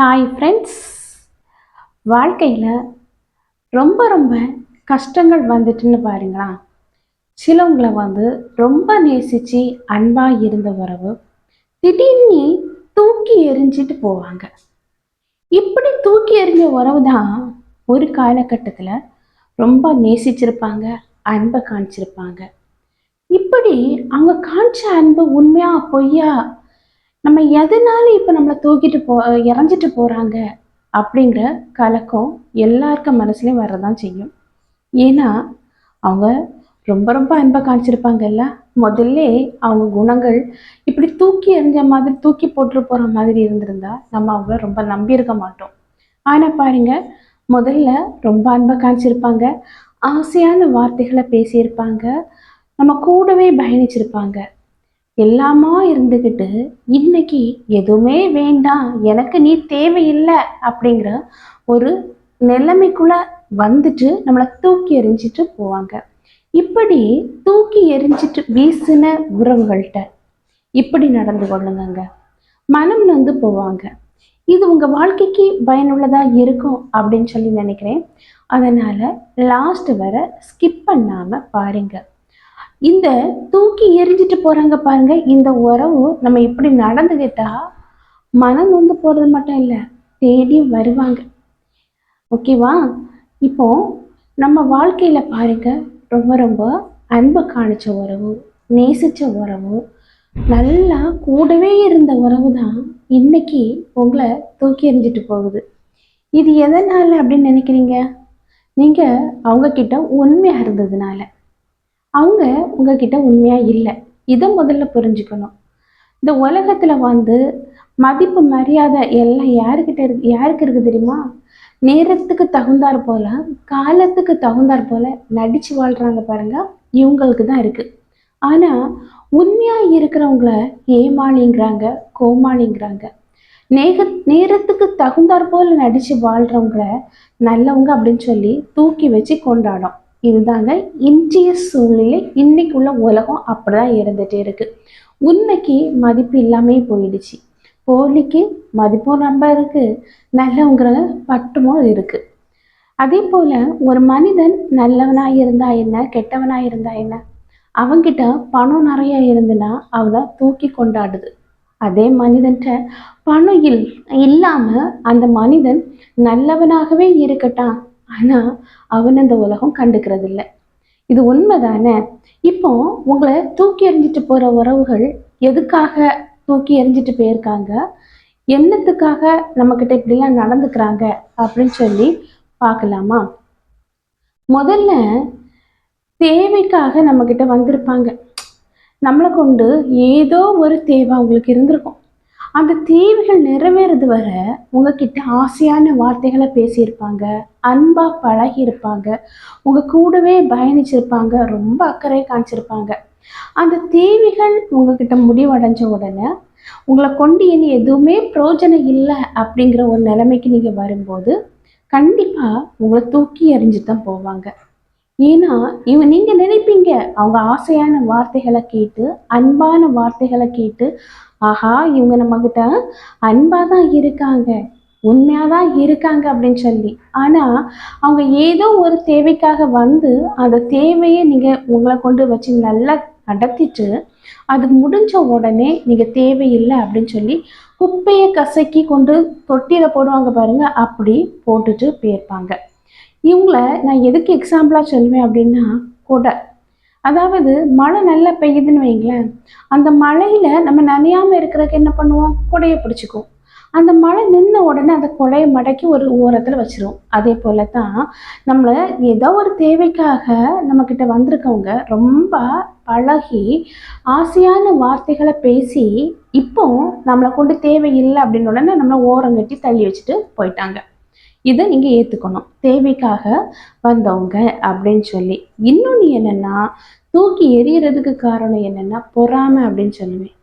Hi friends வாழ்க்கையில் ரொம்ப ரொம்ப கஷ்டங்கள் வந்துட்டுன்னு பாருங்களா. சிலவங்களை வந்து ரொம்ப நேசித்து அன்பாக இருந்த உறவு திடீர்னு தூக்கி எரிஞ்சிட்டு போவாங்க. இப்படி தூக்கி எறிஞ்ச உறவு தான் ஒரு காலகட்டத்தில் ரொம்ப நேசிச்சிருப்பாங்க அன்பை காமிச்சிருப்பாங்க இப்படி அவங்க காமிச்ச அன்பு உண்மையா பொய்யா நம்ம எதனால இப்போ நம்மளை தூக்கிட்டு போ இறஞ்சிட்டு போகிறாங்க அப்படிங்கிற கலக்கம் எல்லாருக்கும் மனசுலையும் வரதான் செய்யும். ஏன்னா அவங்க ரொம்ப ரொம்ப அன்பை காமிச்சிருப்பாங்கல்ல முதல்ல அவங்க குணங்கள் இப்படி தூக்கி எறிஞ்ச மாதிரி தூக்கி போட்டு போகிற மாதிரி இருந்திருந்தா நம்ம அவங்கள ரொம்ப நம்பியிருக்க மாட்டோம். ஆனால் பாருங்க முதல்ல ரொம்ப அன்பை காமிச்சிருப்பாங்க ஆசையான வார்த்தைகளை பேசியிருப்பாங்க நம்ம கூடவே பயணிச்சிருப்பாங்க. எல்லாமா இருந்துக்கிட்டு இன்னைக்கு எதுவுமே வேண்டாம் எனக்கு நீ தேவையில்லை அப்படிங்கிற ஒரு நிலைமைக்குள்ள வந்துட்டு நம்மளை தூக்கி எறிஞ்சிட்டு போவாங்க. இப்படி தூக்கி எரிஞ்சிட்டு வீசின உறவுகள்கிட்ட இப்படி நடந்து கொள்ளுங்கங்க. மனம் நொந்து போவாங்க. இது உங்க வாழ்க்கைக்கு பயனுள்ளதா இருக்கும் அப்படின்னு சொல்லி நினைக்கிறேன். அதனால லாஸ்ட் வர ஸ்கிப் பண்ணாம பாருங்க. இந்த தூக்கி எரிஞ்சிட்டு போகிறாங்க பாருங்க இந்த உறவு நம்ம இப்படி நடந்துக்கிட்டா மனம் வந்து போகிறது மட்டும் இல்லை தேடி வருவாங்க. ஓகேவா இப்போ நம்ம வாழ்க்கையில் பாருங்க ரொம்ப ரொம்ப அன்பு காணிச்ச உறவு நேசிச்ச உறவு நல்லா கூடவே இருந்த உறவு தான் இன்னைக்கு உங்களை தூக்கி எறிஞ்சிட்டு போகுது. இது எதனால் அப்படின்னு நினைக்கிறீங்க? நீங்கள் அவங்க கிட்ட இருந்ததுனால. அவங்க உங்ககிட்ட உண்மையாக இல்லை. இதை முதல்ல புரிஞ்சுக்கணும். இந்த உலகத்தில் வந்து மதிப்பு மரியாதை எல்லாம் யாருக்கிட்ட இருக்கு யாருக்கு இருக்குது தெரியுமா? நேரத்துக்கு தகுந்தாற் போல காலத்துக்கு தகுந்தாற் போல நடிச்சு வாழ்கிறாங்க பாருங்க இவங்களுக்கு தான் இருக்குது ஆனால் உண்மையாக இருக்கிறவங்கள ஏமாளிங்கிறாங்க கோமாளிங்கிறாங்க. நேக நேரத்துக்கு தகுந்தாற் போல நடித்து வாழ்கிறவங்கள நல்லவங்க அப்படின்னு சொல்லி தூக்கி வச்சு கொண்டாடும் இதுதாங்க இன்றைய சூழ்நிலை. இன்னைக்கு உள்ள உலகம் அப்படிதான் இருந்துட்டே இருக்கு. உண்மைக்கு மதிப்பு இல்லாமே போயிடுச்சு. போலிக்கு மதிப்பும் ரொம்ப இருக்கு. நல்லவங்கிற பட்டுமும் இருக்கு. அதே போல ஒரு மனிதன் நல்லவனா இருந்தா என்ன கெட்டவனா இருந்தா என்ன? அவங்கிட்ட பணம் நிறைய இருந்துன்னா அவனை தூக்கி கொண்டாடுது. அதே மனிதன்கிட்ட பணம் இல் இல்லாம அந்த மனிதன் நல்லவனாகவே இருக்கட்டான். ஆனால் அவன் இந்த உலகம் கண்டுக்கிறது இல்லை இது உண்மைதானே? இப்போ உங்களை தூக்கி எறிஞ்சிட்டு போகிற உறவுகள் எதுக்காக தூக்கி எறிஞ்சிட்டு போயிருக்காங்க? என்னத்துக்காக நம்மக்கிட்ட இப்படிலாம் நடந்துக்கிறாங்க? அப்படின்னு சொல்லி பார்க்கலாமா? முதல்ல தேவைக்காக நம்மக்கிட்ட வந்திருப்பாங்க. நம்மளை கொண்டு ஏதோ ஒரு தேவை அவங்களுக்கு இருந்திருக்கும். அந்த தேவைகள் நிறைவேறது வர உங்ககிட்ட ஆசையான வார்த்தைகளை பேசியிருப்பாங்க அன்பாக பழகியிருப்பாங்க உங்க கூடவே பயணிச்சிருப்பாங்க ரொம்ப அக்கறை காமிச்சிருப்பாங்க அந்த தேவைகள் உங்ககிட்ட முடிவடைஞ்ச உடனே உங்களை கொண்டு இனி எதுவுமே பிரயோஜனம் இல்லை அப்படிங்கிற ஒரு நிலைமைக்கு நீங்கள் வரும்போது கண்டிப்பாக உங்களை தூக்கி எறிஞ்சு தான் போவாங்க. ஏன்னா இவங்க நீங்கள் நினைப்பீங்க அவங்க ஆசையான வார்த்தைகளை கேட்டு அன்பான வார்த்தைகளை கேட்டு ஆஹா இவங்க நம்மக்கிட்ட அன்பாக தான் இருக்காங்க உண்மையாக தான் இருக்காங்க அப்படின்னு சொல்லி. ஆனால் அவங்க ஏதோ ஒரு தேவைக்காக வந்து அந்த தேவையை நீங்கள் உங்களை கொண்டு வச்சு நல்லா நடத்திட்டு அது முடிஞ்ச உடனே நீங்கள் தேவையில்லை அப்படின்னு சொல்லி குப்பையை கசக்கி கொண்டு தொட்டியில் போடுவாங்க பாருங்கள் அப்படி போட்டுட்டு போயிருப்பாங்க. இவங்கள நான் எதுக்கு எக்ஸாம்பிளாக சொல்லுவேன் அப்படின்னா கொடை. அதாவது மழை நல்லா பெய்யுதுன்னு வைங்களேன். அந்த மழையில் நம்ம நனையாமல் இருக்கிறதுக்கு என்ன பண்ணுவோம்? கொடையை பிடிச்சிக்குவோம். அந்த மழை நின்ன உடனே அந்த கொலையை மடக்கி ஒரு ஓரத்தில் வச்சிரும் அதே போல தான் நம்மளை ஏதோ ஒரு தேவைக்காக நம்மக்கிட்ட வந்திருக்கவங்க ரொம்ப பழகி ஆசையான வார்த்தைகளை பேசி இப்போ நம்மளை கொண்டு தேவையில்லை அப்படின்னு உடனே நம்மளை ஓரம் கட்டி தள்ளி வச்சுட்டு போயிட்டாங்க. இதை நீங்கள் ஏற்றுக்கணும் தேவைக்காக வந்தவங்க அப்படின்னு சொல்லி. இன்னொன்று என்னென்னா தூக்கி எரியறதுக்கு காரணம் என்னென்னா பொறாமை அப்படின்னு சொல்லுவேன்.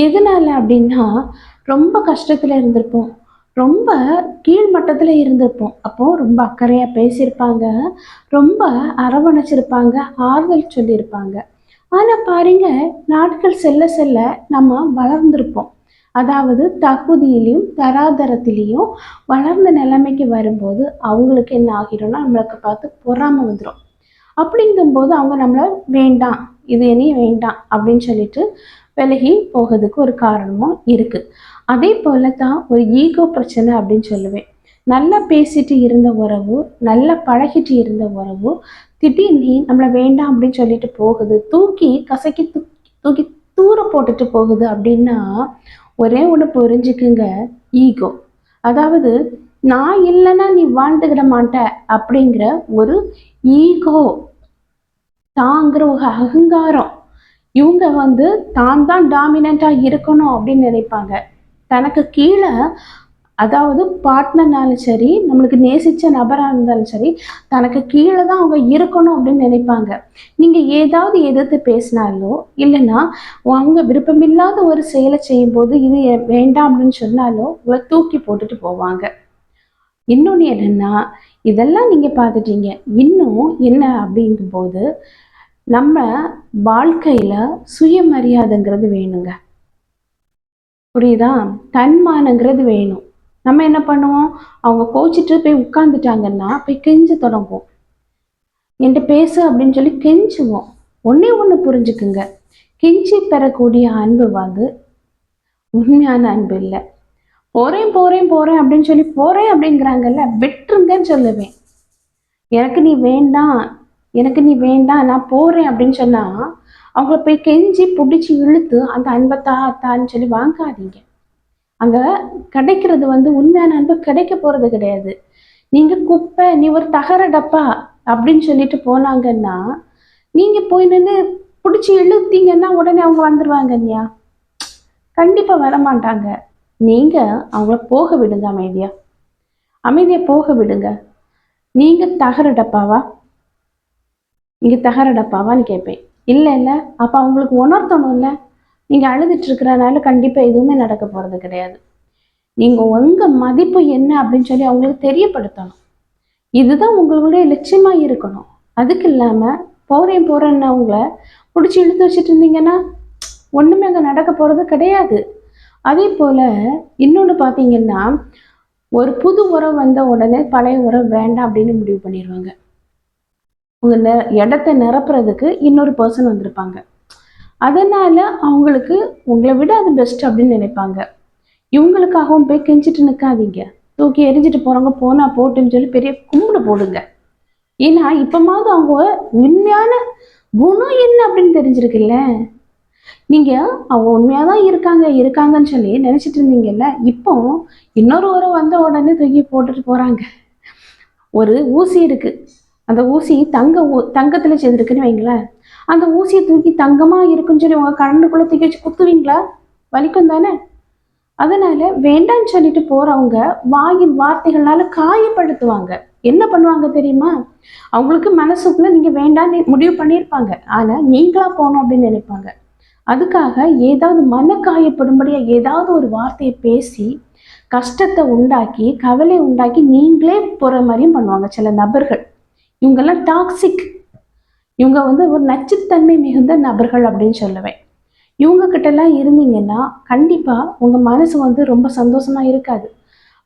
எதனால அப்படின்னா ரொம்ப கஷ்டத்தில் இருந்திருப்போம். ரொம்ப கீழ்மட்டத்தில் இருந்திருப்போம். அப்போது ரொம்ப அக்கறையாக பேசியிருப்பாங்க. ரொம்ப அரவணைச்சிருப்பாங்க. ஆறுதல் சொல்லியிருப்பாங்க. ஆனால் பாருங்க நாட்கள் செல்ல செல்ல நம்ம வளர்ந்துருப்போம். அதாவது தகுதியிலையும் தராதரத்திலையும் வளர்ந்த நிலைமைக்கு வரும்போது அவங்களுக்கு என்ன ஆகிடும்னா நம்மளுக்கு பார்த்து பொறாமை வந்துடும் அப்படிங்கும்போது அவங்க நம்மளை வேண்டாம் இது இனி வேண்டாம் அப்படின்னு சொல்லிட்டு விலகி போகிறதுக்கு ஒரு காரணமும் இருக்குது அதே போல தான் ஒரு ஈகோ பிரச்சனை அப்படின்னு சொல்லுவேன். நல்லா பேசிட்டு இருந்த உறவு நல்லா பழகிட்டு இருந்த உறவு திடீர்னு நம்மளை வேண்டாம் அப்படின்னு சொல்லிட்டு போகுது தூக்கி கசக்கி தூக்கி தூக்கி தூர போட்டுட்டு போகுது அப்படின்னா ஒரே ஒன்று புரிஞ்சுக்குங்க ஈகோ அதாவது நான் இல்லைன்னா நீ வாழ்ந்துக்கிட மாட்ட அப்படிங்கிற ஒரு ஈகோ தாங்கிற ஒரு அகங்காரம். இவங்க வந்து தான் தான் டாமினண்ட்டாக இருக்கணும் அப்படின்னு நினைப்பாங்க. தனக்கு கீழே அதாவது பார்ட்னர்னாலும் சரி நம்மளுக்கு நேசித்த நபராக இருந்தாலும் சரி தனக்கு கீழே தான் அவங்க இருக்கணும் அப்படின்னு நினைப்பாங்க. நீங்கள் ஏதாவது எதிர்த்து பேசினாலோ இல்லைன்னா அவங்க விருப்பமில்லாத ஒரு செயலை செய்யும்போது இது வேண்டாம் அப்படின்னு சொன்னாலோ உங்களை தூக்கி போட்டுட்டு போவாங்க. இன்னொன்று என்னென்னா இதெல்லாம் நீங்கள் பார்த்துட்டீங்க. இன்னும் என்ன அப்படிங்கும்போது நம்ம வாழ்க்கையில் சுயமரியாதைங்கிறது வேணுங்க. புரியுதா? தன்மானங்கிறது வேணும். நம்ம என்ன பண்ணுவோம்? அவங்க கோச்சிட்டு போய் உட்காந்துட்டாங்கன்னா போய் கெஞ்ச தொடங்குவோம். என்கிட்ட பேசு அப்படின்னு சொல்லி கெஞ்சுவோம். ஒன்றே ஒன்று புரிஞ்சுக்குங்க. கெஞ்சி பெறக்கூடிய அன்பு வந்து உண்மையான அன்பு இல்லை. போறேன் போறேன் போறேன் அப்படின்னு சொல்லி போறேன் அப்படிங்கிறாங்கல்ல விட்டுருங்கன்னு சொல்லுவேன். எனக்கு நீ வேண்டாம் எனக்கு நீ வேண்டாம் நான் போறேன் அப்படின்னு சொன்னா அவங்கள போய் கெஞ்சி பிடிச்சி இழுத்து அந்த அன்பை அத்தான்னு சொல்லி வாங்காதீங்க. அங்க கிடைக்கிறது வந்து உண்மையான அன்பு கிடைக்க போறது கிடையாது. நீங்க குப்பை நீ ஒரு தகர டப்பா அப்படின்னு சொல்லிட்டு போனாங்கன்னா நீங்க போய் நின்று பிடிச்சி இழுத்தீங்கன்னா உடனே அவங்க வந்துருவாங்க இல்லையா கண்டிப்பா வரமாட்டாங்க. நீங்க அவங்கள போக விடுங்க அமைதியா. அமைதியா போக விடுங்க. நீங்க தகர டப்பாவா? நீங்க தகர டப்பாவான்னு கேட்பேன் இல்லை இல்லை. அப்போ அவங்களுக்கு உணர்த்தணும்ல. நீங்கள் அழுதுட்டு இருக்கிறனால கண்டிப்பாக எதுவுமே நடக்க போகிறது கிடையாது. நீங்கள் உங்கள் மதிப்பு என்ன அப்படின்னு சொல்லி அவங்களுக்கு தெரியப்படுத்தணும். இதுதான் உங்களுடைய லட்சியமாக இருக்கணும். அதுக்கு இல்லாமல் போகிறேன் போகிறேன்னு அவங்கள பிடிச்சி இழுத்து வச்சுட்டு இருந்தீங்கன்னா ஒன்றுமே அங்கே நடக்க போகிறது கிடையாது. அதே போல் இன்னொன்று பார்த்தீங்கன்னா ஒரு புது உரம் வந்த உடனே பழைய உரம் வேண்டாம் அப்படின்னு முடிவு பண்ணிடுவாங்க. உங்கள் நெ இடத்த நிரப்புறதுக்கு இன்னொரு பர்சன் வந்திருப்பாங்க. அதனால் அவங்களுக்கு உங்களை விட அது பெஸ்ட் அப்படின்னு நினைப்பாங்க. இவங்களுக்காகவும் போய் கெஞ்சிட்டு நிற்காதீங்க தூக்கி எரிஞ்சிட்டு போகிறவங்க போனால் போட்டுன்னு சொல்லி பெரிய கும்பிடு போடுங்க. ஏன்னா இப்போமாவது அவங்க உண்மையான குணம் என்ன அப்படின்னு தெரிஞ்சிருக்குல்ல? நீங்கள் அவங்க உண்மையாக தான் இருக்காங்க இருக்காங்கன்னு சொல்லி நினச்சிட்டு இருந்தீங்கல்ல இப்போ இன்னொரு உறவு வந்த உடனே தூக்கி போட்டுட்டு போகிறாங்க ஒரு ஊசி இருக்குது அந்த ஊசி தங்க ஊ தங்கத்தில் செய்திருக்குன்னு வைங்களேன். அந்த ஊசியை தூக்கி தங்கமாக இருக்குன்னு சொல்லி உங்கள் கரண்டுக்குள்ளே தூக்கி வச்சு குத்துவீங்களா? வலிக்கும் தானே? அதனால வேண்டாம்னு சொல்லிட்டு போறவங்க வாயின் வார்த்தைகளால காயப்படுத்துவாங்க. என்ன பண்ணுவாங்க தெரியுமா? அவங்களுக்கு மனசுக்குள்ள நீங்க வேண்டாம்னு முடிவு பண்ணியிருப்பாங்க. ஆனா நீங்களா போகணும் அப்படின்னு நினைப்பாங்க. அதுக்காக ஏதாவது மன காயப்படும்படியா ஏதாவது ஒரு வார்த்தையை பேசி கஷ்டத்தை உண்டாக்கி கவலை உண்டாக்கி நீங்களே போற மாதிரியும் பண்ணுவாங்க சில நபர்கள். இவங்கெல்லாம் டாக்ஸிக் இவங்க வந்து ஒரு நச்சுத்தன்மை மிகுந்த நபர்கள் அப்படின்னு சொல்லுவேன். இவங்க கிட்டலாம் இருந்தீங்கன்னா கண்டிப்பாக உங்கள் மனசு வந்து ரொம்ப சந்தோஷமா இருக்காது.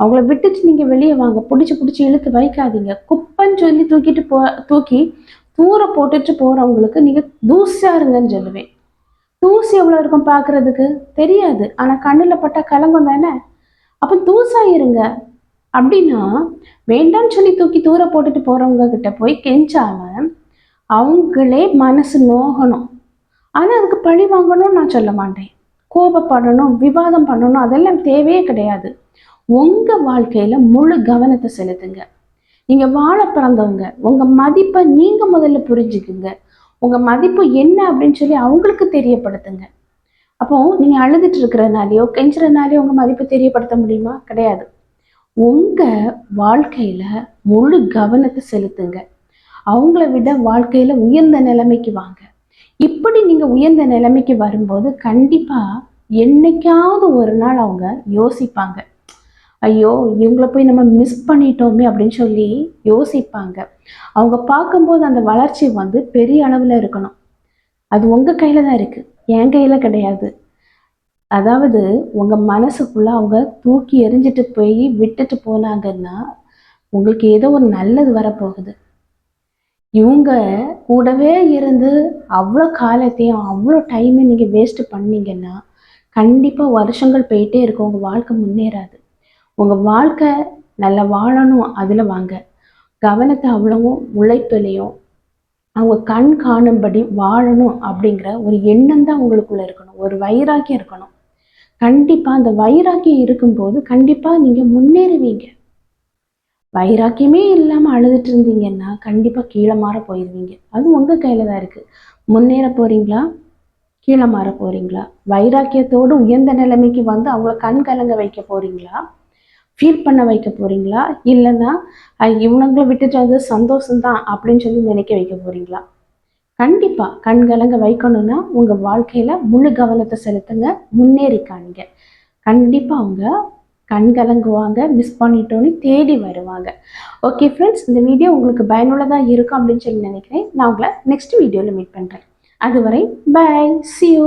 அவங்கள விட்டுட்டு நீங்கள் வெளியே வாங்க பிடிச்சி பிடிச்சி இழுத்து வைக்காதீங்க. குப்பைன்னு சொல்லி தூக்கிட்டு போ தூக்கி தூர போட்டுட்டு போகிறவங்களுக்கு நீங்கள் தூசியாக இருங்கன்னு சொல்லுவேன். தூசி எவ்வளோ இருக்கும் பார்க்குறதுக்கு தெரியாது. ஆனால் கண்ணில் பட்டா கலங்கும் தானே? அப்போ தூசா இருங்க. அப்படின்னா வேண்டாம்னு சொல்லி தூக்கி தூர போட்டுட்டு போகிறவங்க கிட்ட போய் கெஞ்சாம அவங்களே மனசு நோகணும். ஆனால் அதுக்கு பழி வாங்கணும்னு நான் சொல்ல மாட்டேன். கோபப்படணும் விவாதம் பண்ணணும் அதெல்லாம் தேவையே கிடையாது. உங்கள் வாழ்க்கையில் முழு கவனத்தை செலுத்துங்க. நீங்கள் வாழ பிறந்தவங்க உங்கள் மதிப்பை நீங்கள் முதல்ல புரிஞ்சுக்குங்க. உங்கள் மதிப்பு என்ன அப்படின்னு சொல்லி அவங்களுக்கு தெரியப்படுத்துங்க. அப்போ நீங்கள் அழுதுட்டு இருக்கிறனாலையோ கெஞ்சுறனாலையோ உங்கள் மதிப்பை தெரியப்படுத்த முடியுமா? கிடையாது. உங்கள் வாழ்க்கையில் முழு கவனத்தை செலுத்துங்க. அவங்கள விட வாழ்க்கையில் உயர்ந்த நிலைமைக்கு வாங்க. இப்படி நீங்கள் உயர்ந்த நிலைமைக்கு வரும்போது கண்டிப்பாக என்னைக்காவது ஒரு நாள் அவங்க யோசிப்பாங்க. ஐயோ இவங்கள போய் நம்ம மிஸ் பண்ணிட்டோமே அப்படின்னு சொல்லி யோசிப்பாங்க. அவங்க பார்க்கும்போது அந்த வளர்ச்சி வந்து பெரிய அளவில் இருக்கணும். அது உங்கள் கையில் தான் இருக்குது என் கையில் கிடையாது. அதாவது உங்கள் மனசுக்குள்ளே அவங்க தூக்கி எறிஞ்சிட்டு போய் விட்டுட்டு போனாங்கன்னா உங்களுக்கு ஏதோ ஒரு நல்லது வரப்போகுது. இவங்க கூடவே இருந்து அவ்வளோ காலத்தையும் அவ்வளோ டைமை நீங்கள் வேஸ்ட் பண்ணீங்கன்னா கண்டிப்பாக வருஷங்கள் போயிட்டே இருக்கும். உங்கள் வாழ்க்கை முன்னேறாது. உங்கள் வாழ்க்கை நல்லா வாழணும் அதில் வாங்க. கவனத்தை அவ்வளவும் உழைப்பிலையும் அவங்க கண் காணும்படி வாழணும் அப்படிங்கிற ஒரு எண்ணம் தான் உங்களுக்குள்ள இருக்கணும். ஒரு வைராக்கியம் இருக்கணும். கண்டிப்பாக அந்த வைராக்கியம் இருக்கும்போது கண்டிப்பாக நீங்கள் முன்னேறுவீங்க. வைராக்கியமே இல்லாமல் அழுதுட்டு இருந்தீங்கன்னா கண்டிப்பாக கீழே மாற போயிடுவீங்க அது உங்கள் கையில் தான் இருக்குது முன்னேற போகிறீங்களா கீழே மாற போகிறீங்களா வைராக்கியத்தோடு உயர்ந்த நிலைமைக்கு வந்து அவங்கள கண் கலங்க வைக்க போகிறீங்களா ஃபீல் பண்ண வைக்க போகிறீங்களா இல்லைன்னா அஹ், இவனுங்களை விட்டுட்டு வந்து சந்தோஷம்தான் அப்படின்னு சொல்லி நினைக்க வைக்க போகிறீங்களா கண்டிப்பாக கண் கலங்க வைக்கணும்னா உங்கள் வாழ்க்கையில் முழு கவனத்தை செலுத்துங்க முன்னேறி காணுங்க. கண்டிப்பாக அவங்க கண் கலங்குவாங்க மிஸ் பண்ணிட்டோன்னு தேடி வருவாங்க. ஓகே ஃப்ரெண்ட்ஸ் இந்த வீடியோ உங்களுக்கு பயனுள்ளதாக இருக்கும் அப்படின்னு சொல்லி நினைக்கிறேன். நான் உங்களை நெக்ஸ்ட் வீடியோவில் மீட் பண்ணுறேன் அதுவரை பை சியூ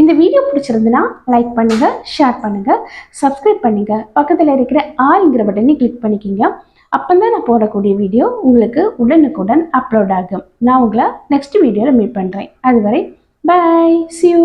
இந்த வீடியோ பிடிச்சிருந்துன்னா லைக் பண்ணுங்கள் ஷேர் பண்ணுங்கள் சப்ஸ்கிரைப் பண்ணுங்கள் பக்கத்தில் இருக்கிற ஆளுங்கிற பட்டனை கிளிக் பண்ணிக்கிங்க. அப்போ தான் நான் போடக்கூடிய வீடியோ உங்களுக்கு உடனுக்குடன் அப்லோட் ஆகும். நான் உங்களை நெக்ஸ்ட் வீடியோவில் மீட் பண்ணுறேன் அதுவரை பை சியூ